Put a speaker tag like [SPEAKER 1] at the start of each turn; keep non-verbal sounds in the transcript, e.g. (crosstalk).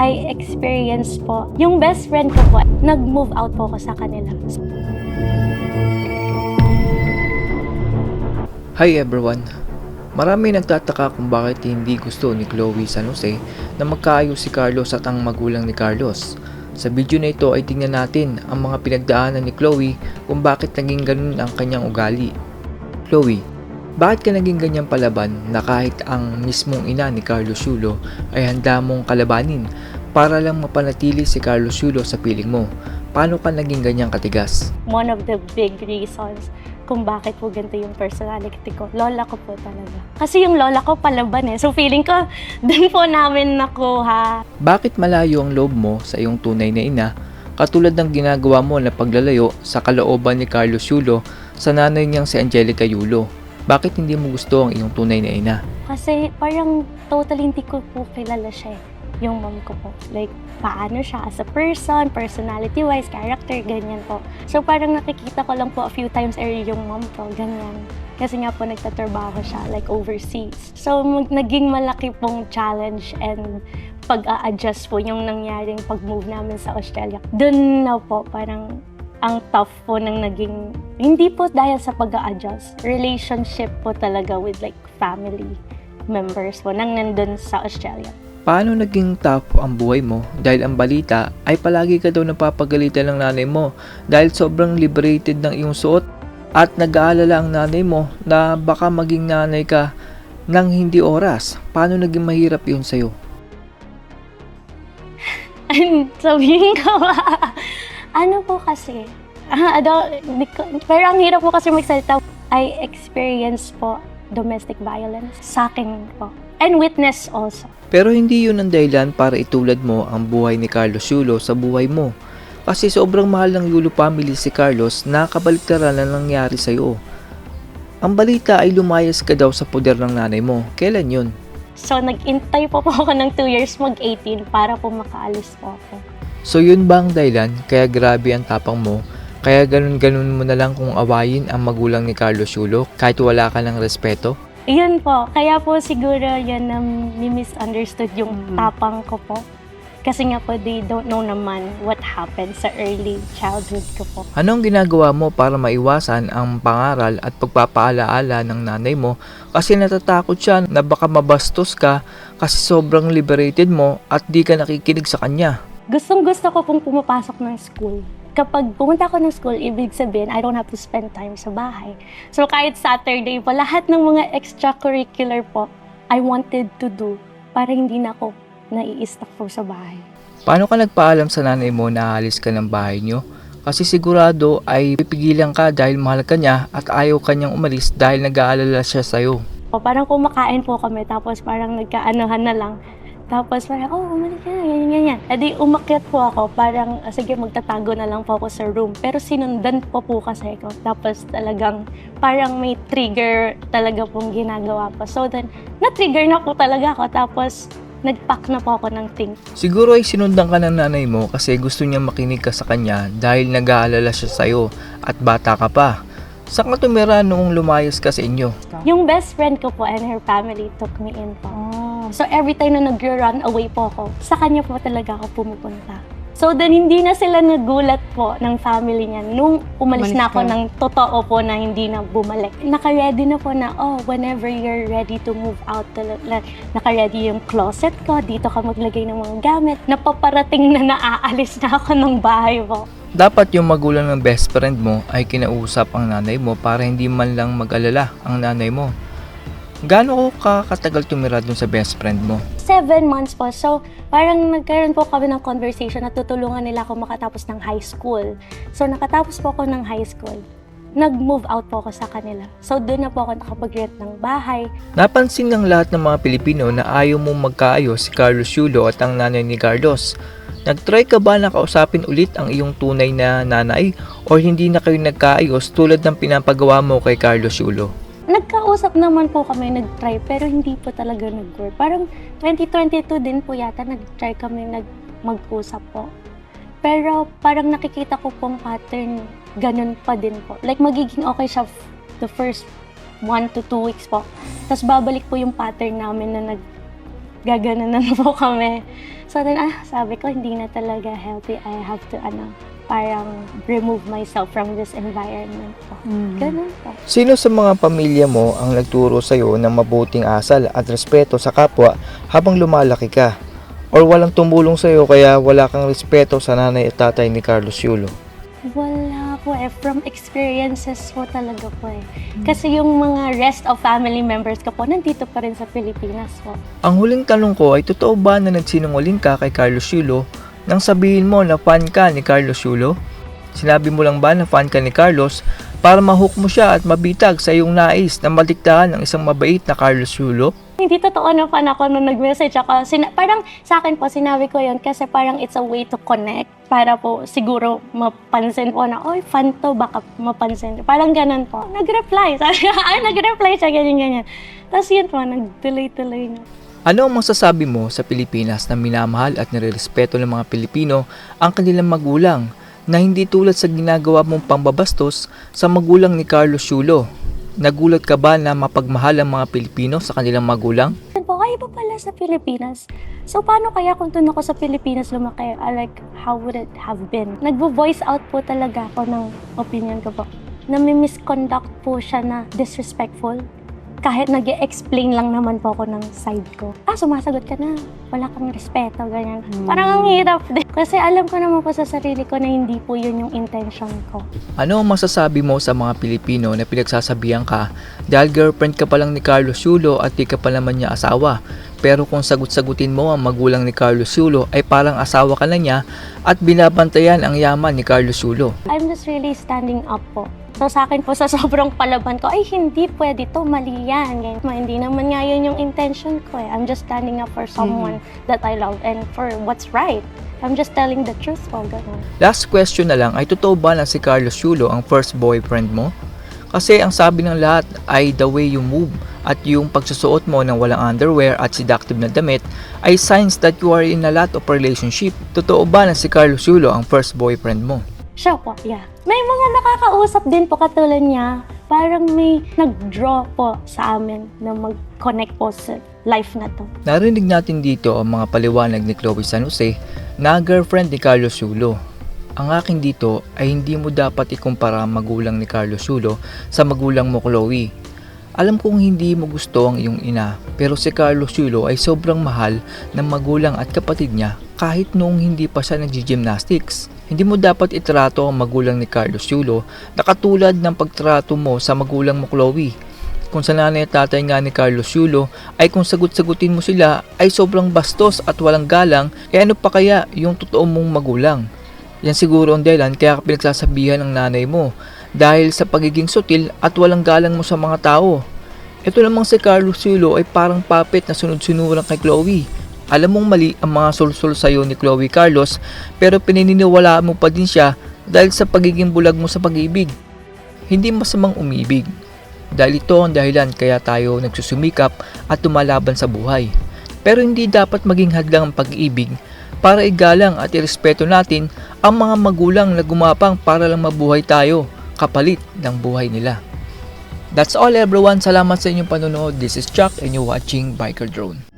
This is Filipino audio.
[SPEAKER 1] I experienced po, yung best friend ko po, nag-move out po ako sa kanila.
[SPEAKER 2] Hi everyone! Marami nagtataka kung bakit hindi gusto ni Chloe San Jose na magkaayos si Carlos at ang magulang ni Carlos. Sa video na ito ay tingnan natin ang mga pinagdaanan ni Chloe kung bakit naging ganun ang kanyang ugali. Chloe, bakit ka naging ganyang palaban na kahit ang mismong ina ni Carlos Yulo ay handa mong kalabanin para lang mapanatili si Carlos Yulo sa piling mo? Paano ka naging ganyang katigas?
[SPEAKER 1] One of the big reasons kung bakit po ganito yung personality ko. Lola ko po talaga. Kasi yung lola ko palaban eh. So feeling ko, (laughs) dun po namin nakuha.
[SPEAKER 2] Bakit malayo ang loob mo sa iyong tunay na ina katulad ng ginagawa mo na paglalayo sa kalooban ni Carlos Yulo sa nanay niyang si Angelica Yulo? Bakit hindi mo gusto ang iyong tunay na ina?
[SPEAKER 1] Kasi parang totally hindi ko po kilala siya eh. Yung mom ko po. Like, paano siya as a person, personality-wise, character, ganyan po. So parang nakikita ko lang po a few times a yung mom ko, ganyan. Kasi nga po nagtatrabaho siya, like overseas. So naging malaki pong challenge and pag-a-adjust po yung nangyaring pag-move namin sa Australia. Doon na po, parang ang tough po ng naging, hindi po dahil sa pag-a-adjust, relationship po talaga with like family members po nang nandun sa Australia.
[SPEAKER 2] Paano naging tough ang buhay mo dahil ang balita ay palagi ka daw napapagalitan ng nanay mo dahil sobrang liberated ng iyong suot at nag-aalala ang nanay mo na baka maging nanay ka ng hindi oras. Paano naging mahirap yun sa'yo? (laughs)
[SPEAKER 1] Sabihin ko ba, ano po kasi, ah, ko- pero ang hirap po kasi magsalita. I experience po domestic violence sa akin po. And witness also.
[SPEAKER 2] Pero hindi yun ang dahilan para itulad mo ang buhay ni Carlos Yulo sa buhay mo. Kasi sobrang mahal ng Yulo family si Carlos na kabaliktaran na nangyari sa'yo. Ang balita ay lumayas ka daw sa poder ng nanay mo. Kailan yun?
[SPEAKER 1] So, nag-intay po po ako ng 2 years mag-18 para po makaalis po ako.
[SPEAKER 2] So yun ba ang dahilan kaya grabe ang tapang mo? Kaya ganun-ganun mo na lang kung awayin ang magulang ni Carlos Yulo kahit wala ka ng respeto?
[SPEAKER 1] Yun po. Kaya po siguro yan na misunderstood yung tapang ko po. Kasi nga po, they don't know naman what happened sa early childhood ko po.
[SPEAKER 2] Anong ginagawa mo para maiwasan ang pangaral at pagpapaalaala ng nanay mo kasi natatakot siya na baka mabastos ka kasi sobrang liberated mo at di ka nakikinig sa kanya?
[SPEAKER 1] Gustong gusto ko pong pumapasok ng school. Kapag pumunta ako ng school, ibig sabihin, I don't have to spend time sa bahay. So kahit Saturday po, lahat ng mga extracurricular po, I wanted to do para hindi na ako nai-stuck po sa bahay.
[SPEAKER 2] Paano ka nagpaalam sa nanay mo na aalis ka ng bahay nyo? Kasi sigurado ay pipigilan ka dahil mahal ka niya at ayaw kanyang umalis dahil nag-aalala siya sa'yo.
[SPEAKER 1] O parang kumakain po kami, tapos parang nagkaanohan na lang. Tapos parang, oh, umalis ka na, ganyan, ganyan. E di umakyat po ako, parang, ah, sige, magtatago na lang po ako sa room. Pero sinundan po po kasi ako. Tapos talagang, parang may trigger talaga pong ginagawa po. So then, na-trigger na po talaga ako. Tapos, nag-pack na po ako ng things.
[SPEAKER 2] Siguro ay sinundan ka ng nanay mo kasi gusto niya makinig ka sa kanya dahil nag-aalala siya sa'yo at bata ka pa. Saan ka tumira noong lumayas ka sa inyo?
[SPEAKER 1] Yung best friend ko po and her family took me in po. So every time na nag-run away po ako, sa kanya po talaga ako pumupunta. So then hindi na sila nagulat po ng family niya nung umalis
[SPEAKER 3] Umalis
[SPEAKER 1] na ako
[SPEAKER 3] ka.
[SPEAKER 1] ng totoo po na hindi na bumalik. Naka-ready na po na, oh, whenever you're ready to move out, naka-ready yung closet ko, dito ka maglagay ng mga gamit. Napaparating na naaalis na ako ng bahay po.
[SPEAKER 2] Dapat yung magulang ng best friend mo ay kinausap ang nanay mo para hindi man lang mag-alala ang nanay mo. Gaano ka katagal tumira dun sa best friend mo?
[SPEAKER 1] seven months po. So, parang nagkaroon po kami ng conversation na tutulungan nila ako makatapos ng high school. So, nakatapos po ako ng high school. Nag-move out po ako sa kanila. So, doon na po ako nakapag-rent ng bahay.
[SPEAKER 2] Napansin ng lahat ng mga Pilipino na ayaw mong magkaayos si Carlos Yulo at ang nanay ni Carlos. Nagtry ka ba na kausapin ulit ang iyong tunay na nanay o hindi na kayo nagkaayos tulad ng pinapagawa mo kay Carlos Yulo?
[SPEAKER 1] Nagkausap naman po kami, nag-try, pero hindi po talaga nag-work. Parang 2022 din po yata, nag-try kami nag mag-usap po. Pero parang nakikita ko pong pattern, ganun pa din po. Like magiging okay siya the first one to two weeks po. Tapos babalik po yung pattern namin na nag gaganon na (laughs) po kami. So then, ah, sabi ko, hindi na talaga healthy. I have to, ano, parang remove myself from this environment po. Ganun po.
[SPEAKER 2] Sino sa mga pamilya mo ang nagturo sa'yo ng mabuting asal at respeto sa kapwa habang lumalaki ka? Or walang tumulong sa'yo kaya wala kang respeto sa nanay at tatay ni Carlos Yulo?
[SPEAKER 1] Wala po eh. From experiences po talaga po eh. Kasi yung mga rest of family members ko po, nandito pa rin sa Pilipinas po.
[SPEAKER 2] Ang huling tanong ko ay totoo ba na nagsinungaling ka kay Carlos Yulo nang sabihin mo na fan ka ni Carlos Yulo? Sinabi mo lang ba na fan ka ni Carlos para mahook mo siya at mabitag sa iyong nais na maliktahan ng isang mabait na Carlos Yulo?
[SPEAKER 1] Hindi totoo na fan ako nung nag-message ako. Sina- parang sa akin po, sinabi ko yun kasi parang it's a way to connect para po siguro mapansin po na, oy, fan to, baka mapansin. Parang ganun po. Nag-reply. (laughs) Sabi ay, nag-reply siya, ganyan-ganyan. Tapos yun po, nag-delay-delay na.
[SPEAKER 2] Ano ang masasabi mo sa Pilipinas na minamahal at nirerespeto ng mga Pilipino ang kanilang magulang na hindi tulad sa ginagawa mong pambabastos sa magulang ni Carlos Yulo? Nagulat ka ba na mapagmahal ang mga Pilipino sa kanilang magulang?
[SPEAKER 1] Yun po, ay, iba pala sa Pilipinas. So, paano kaya kung doon ako sa Pilipinas lumaki? I like, how would it have been? Nagvo-voice out po talaga ako ng opinion ko po. Na may misconduct po siya na disrespectful. Kahit nag explain lang naman po ako ng side ko. Ah, sumasagot ka na. Wala kang respeto, ganyan. Parang ang hirap din. (laughs) Kasi alam ko naman po sa sarili ko na hindi po yun yung intention ko.
[SPEAKER 2] Ano ang masasabi mo sa mga Pilipino na pinagsasabihan ka dahil girlfriend ka pa lang ni Carlos Yulo at di ka pa naman niya asawa? Pero kung sagot-sagutin mo ang magulang ni Carlos Yulo ay parang asawa ka na niya at binabantayan ang yaman ni Carlos Yulo.
[SPEAKER 1] I'm just really standing up po. So sa akin po sa (laughs) sobrang palaban ko, ay hindi pwede to, mali yan. Ganyan. Ma, Hindi naman nga yun yung intention ko eh. I'm just standing up for someone that I love and for what's right. I'm just telling the truth po, ganun.
[SPEAKER 2] Last question na lang, ay totoo ba na si Carlos Yulo ang first boyfriend mo? Kasi ang sabi ng lahat ay the way you move at yung pagsusuot mo ng walang underwear at seductive na damit ay signs that you are in a lot of relationship. Totoo ba na si Carlos Yulo ang first boyfriend mo?
[SPEAKER 1] Siya po, yeah. May mga nakakausap din po katulad niya. Parang may nag-draw po sa amin na mag-connect po sa life na to.
[SPEAKER 2] Narinig natin dito ang mga paliwanag ni Chloe San Jose na girlfriend ni Carlos Yulo. Ang akin dito ay hindi mo dapat ikumpara ang magulang ni Carlos Yulo sa magulang mo Chloe. Alam kong hindi mo gusto ang iyong ina pero si Carlos Yulo ay sobrang mahal ng magulang at kapatid niya kahit noong hindi pa siya nag-gymnastics. Hindi mo dapat itrato ang magulang ni Carlos Yulo na katulad ng pagtrato mo sa magulang mo Chloe. Kung sa nanay at tatay nga ni Carlos Yulo ay kung sagot-sagutin mo sila ay sobrang bastos at walang galang, e ano pa kaya yung totoo mong magulang? Yan siguro ang dahilan kaya ka pinagsasabihan ng nanay mo dahil sa pagiging sutil at walang galang mo sa mga tao. Ito namang si Carlos Yulo ay parang puppet na sunod-sunuran kay Chloe. Alam mong mali ang mga sulsul sa'yo ni Chloe Carlos pero pinaniniwala mo pa din siya dahil sa pagiging bulag mo sa pag-ibig. Hindi masamang umibig. Dahil ito ang dahilan kaya tayo nagsusumikap at tumalaban sa buhay. Pero hindi dapat maging hadlang ang pag-ibig para igalang at irespeto natin ang mga magulang na gumapang para lang mabuhay tayo kapalit ng buhay nila. That's all everyone. Salamat sa inyong panonood. This is Chuck and you're watching Biker Drone.